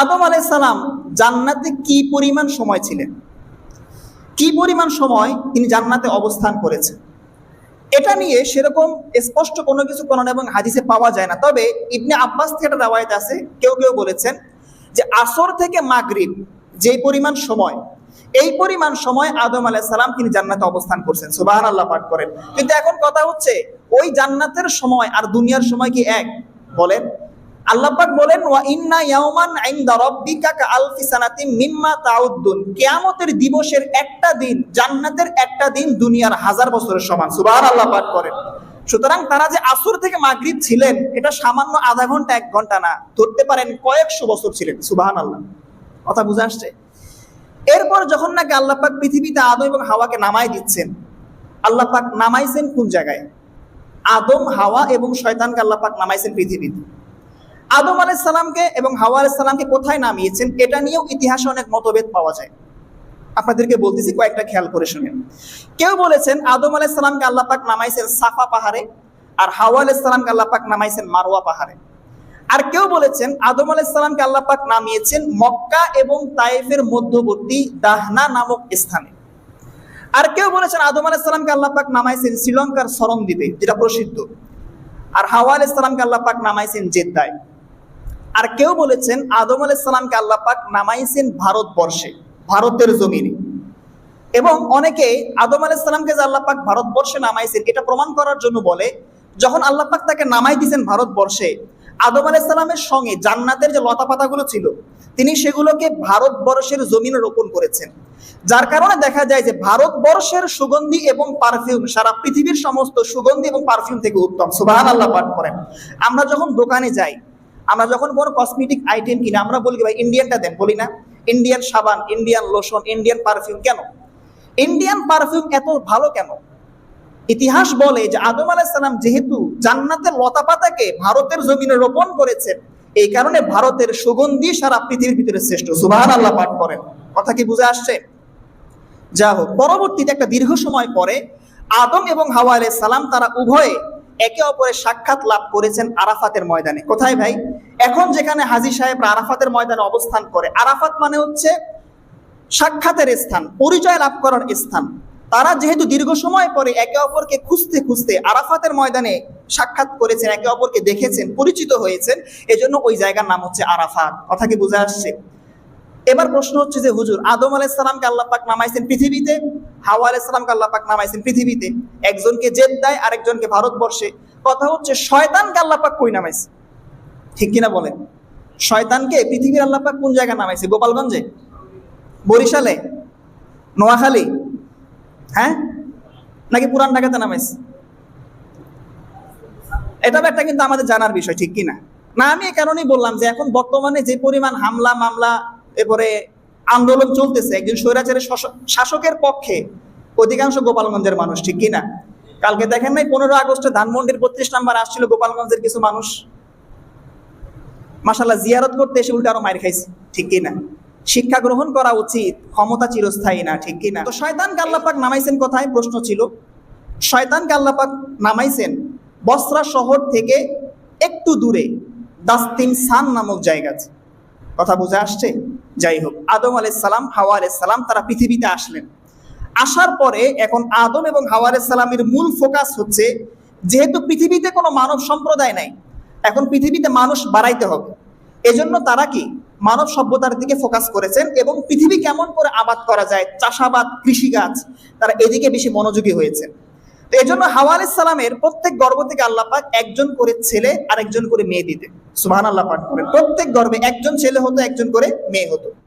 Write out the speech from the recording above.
আদম আলাইসালাম জান্নাতে কি পরিমাণ সময় ছিলেন? কি পরিমাণ সময় তিনি জান্নাতে অবস্থান করেছেন? এটা নিয়ে সেরকম স্পষ্ট কোনো কিছু কোরআন এবং হাদিসে পাওয়া যায় না। তবে ইবনে আব্বাস থেকে একটা রাওয়ায়ত আছে, কেউ কেউ বলেছেন যে আসর থেকে মাগরিব যে পরিমাণ সময়, এই পরিমাণ সময় আদম আলাইহিস সালাম তিনি জান্নাতে অবস্থান করছেন। সুবাহান আল্লাহ পাঠ করেন। কিন্তু এখন কথা হচ্ছে, ওই জান্নাতের সময় আর দুনিয়ার সময় কি এক? বলেন। আল্লাহ পাক বলেন, ওয়া ইন্না ইয়াওমান ইনদা রাব্বিকা কা তাউদ্দুন। কিয়ামতের দিবসের একটা দিন, জান্নাতের একটা দিন দুনিয়ার হাজার বছরের সমান। সুবহানাল্লাহ পাঠ করেন। সুতরাং তারা যে আসর থেকে মাগরিব ছিলেন, এটা সামান্য আধা ঘণ্টা, এক ঘণ্টা না, ধরতে পারেন কয়েকশো বছর ছিলেন। সুবহানাল্লাহ। কথা বুঝে আসছে? এরপর যখন নাকি আল্লাহ পাক পৃথিবীতে আদম এবং হাওয়াকে নামাই দিচ্ছেন, আল্লাহ পাক নামাইছেন কোন জায়গায়? আদম, হাওয়া এবং শয়তানকে আল্লাহ পাক নামাইছেন পৃথিবীতে। আদম আলাইসালামকে এবং হাওয়া আলাইসালামকে কোথায় নামিয়েছেন, এটা নিয়েও ইতিহাসে অনেক মতভেদ পাওয়া যায়। আপনাদেরকে বলতেছি কয়েকটা খেয়াল করে শুনেন কেউ বলেছেন আদম আলাইসালামকে আল্লাহ পাক নামাইছেন সাফা পাহাড়ে আর হাওয়া আলাইসালামকে আল্লাহ পাক নামাইছেন মারোয়া পাহাড়ে। আর কেউ বলেছেন আদম আলাইসালামকে আল্লাহ পাক নামিয়েছেন মক্কা এবং তাইফের মধ্যবর্তী দাহনা নামক স্থানে। আর কেউ বলেছেন আদম আলাইসালামকে আল্লাহ পাক নামাইছেন শ্রীলঙ্কার সরম দ্বীপে যেটা প্রসিদ্ধ। আর হাওয়া আলাইসালামকে আল্লাহ পাক নামাইছেন জেদ্দায়। আর কেউ বলেছেন আদম আলাইসালামকে আল্লাহ পাক নামাইছেন ভারতবর্ষে, ভারতের জমিনে। এবং অনেকে আদম আলাইসালামকে যে আল্লাহ পাক ভারতবর্ষে নামাইছেন, এটা প্রমাণ করার জন্য বলে, যখন আল্লাহ পাক তাকে নামাই দিয়েছেন ভারতবর্ষে, আদম আলাইসালামের সঙ্গে জান্নাতের যে লতা পাতাগুলো ছিল, তিনি সেগুলোকে ভারতবর্ষের জমিনে রোপণ করেছেন। যার কারণে দেখা যায় যে ভারতবর্ষের সুগন্ধি এবং পারফিউম, সারা পৃথিবীর সমস্ত সুগন্ধি এবং পারফিউম থেকে উত্তম। সুবাহান আল্লাহ পাঠ করেন আমরা যখন দোকানে যাই আমরা যখন কোনো কসমেটিক আইটেম কিনে, আমরা বলি ভাই ইন্ডিয়ানটা দেন, বলি না। ইন্ডিয়ান সাবান ইন্ডিয়ান লোশন ইন্ডিয়ান পারফিউম কেন? ইন্ডিয়ান পারফিউম এত ভালো কেন? ইতিহাস বলে যে আদম আলাইসালাম যেহেতু জান্নাতের লতা পাতাকে ভারতের জমিনে রোপণ করেছেন, এই কারণে ভারতের সুগন্ধি সারা পৃথিবীর ভিতরে শ্রেষ্ঠ। সুবাহান আল্লাহ পাঠ করেন। কথা কি বুঝে আসছে? যা হোক, পরবর্তীতে একটা দীর্ঘ সময় পরে আদম এবং হাওয়া আলাইহিস সালাম তারা উভয়ে একে অপরের সাক্ষাৎ লাভ করেছেন আরাফাতের ময়দানে। কোথায় ভাই? এখন যেখানে হাজি সাহেবরা আরাফাতের ময়দানে অবস্থান করে। আরাফাত মানে হচ্ছে সাক্ষাতের স্থান, পরিচয় লাভ করার স্থান। তারা যেহেতু দীর্ঘ সময় পরে একে অপরকে খুঁজতে খুঁজতে আরাফাতের ময়দানে সাক্ষাৎ করেছেন, একে অপরকে দেখেছেন, পরিচিত হয়েছেন, এজন্য ওই জায়গার নাম হচ্ছে আরাফাত। কথা কি বুঝে আসছে? এবার প্রশ্ন হচ্ছে যে হুজুর, আদম আলাইসালামকে আল্লাহ পাক নামাইছেন পৃথিবীতে? হাওয়া আলাইসালামকে আল্লাহ পাক নামাইছেন পৃথিবীতে? একজনকে জেদ্দায়, আরেকজনকে ভারতবর্ষে। কথা হচ্ছে শয়তানকে আল্লাহ পাক কই নামাইছে? ঠিক কিনা বলেন? শয়তানকে পৃথিবীর আল্লাহ পাক কোন জায়গায় নামাইছে? গোপালগঞ্জে? বরিশালে? নোয়াখালী? হ্যাঁ? নাকি পুরান ঢাকাতে নামাইছে? এটা একটা কিন্তু আমাদের জানার বিষয়, ঠিক কিনা? না, আমি এই কারণেই বললাম যে এখন বর্তমানে যে পরিমাণ হামলা মামলা এরপরে আন্দোলন চলতেছে, একজন স্বৈরাচারের শাসক- শাসকের পক্ষে অধিকাংশ গোপালগঞ্জের মানুষ, ঠিক কিনা? কালকে দেখেন নাই পনেরো আগস্টে ধানমন্ডির বত্রিশ নাম্বার আসছিল গোপালগঞ্জের কিছু মানুষ। মাসাল্লাহ জিয়ারত করতে এসে উল্টা আরও মার খাইছে, ঠিক কিনা? শিক্ষা গ্রহণ করা উচিত, ক্ষমতা চিরস্থায়ী না, ঠিক কিনা? তো শয়তান গাল্লাপাক নামাইছেন কোথায়? প্রশ্ন ছিল, শয়তান গাল্লাপাক নামাইছেন বসরা শহর থেকে একটু দূরে, দাস্তিন সান নামক জায়গা কথা বুঝে আসছে? যাই হোক আদম আলাইসালাম হাওয়া আলাইসালাম তারা পৃথিবীতে আসলেন। আসার পরে এখন আদম এবং হাওয়া সালামের মূল ফোকাস হচ্ছে, যেহেতু পৃথিবীতে কোনো মানব সম্প্রদায় নাই, এখন পৃথিবীতে মানুষ বাড়াইতে হবে। এজন্য তারা কি? মানব সভ্যতার দিকে ফোকাস করেছেন এবং পৃথিবী কেমন করে আবাদ করা যায়? চাষাবাদ, কৃষিকাজ, তারা এদিকে বেশি মনোযোগী হয়েছে তো এই জন্য হাওয়া আলাইসালামের প্রত্যেক গর্ব থেকে আল্লাহ পাক একজন করে ছেলে আর একজন করে মেয়ে দিতে সুহান আল্লাহ পাক প্রত্যেক গর্বে একজন ছেলে হতো, একজন করে মেয়ে হতো।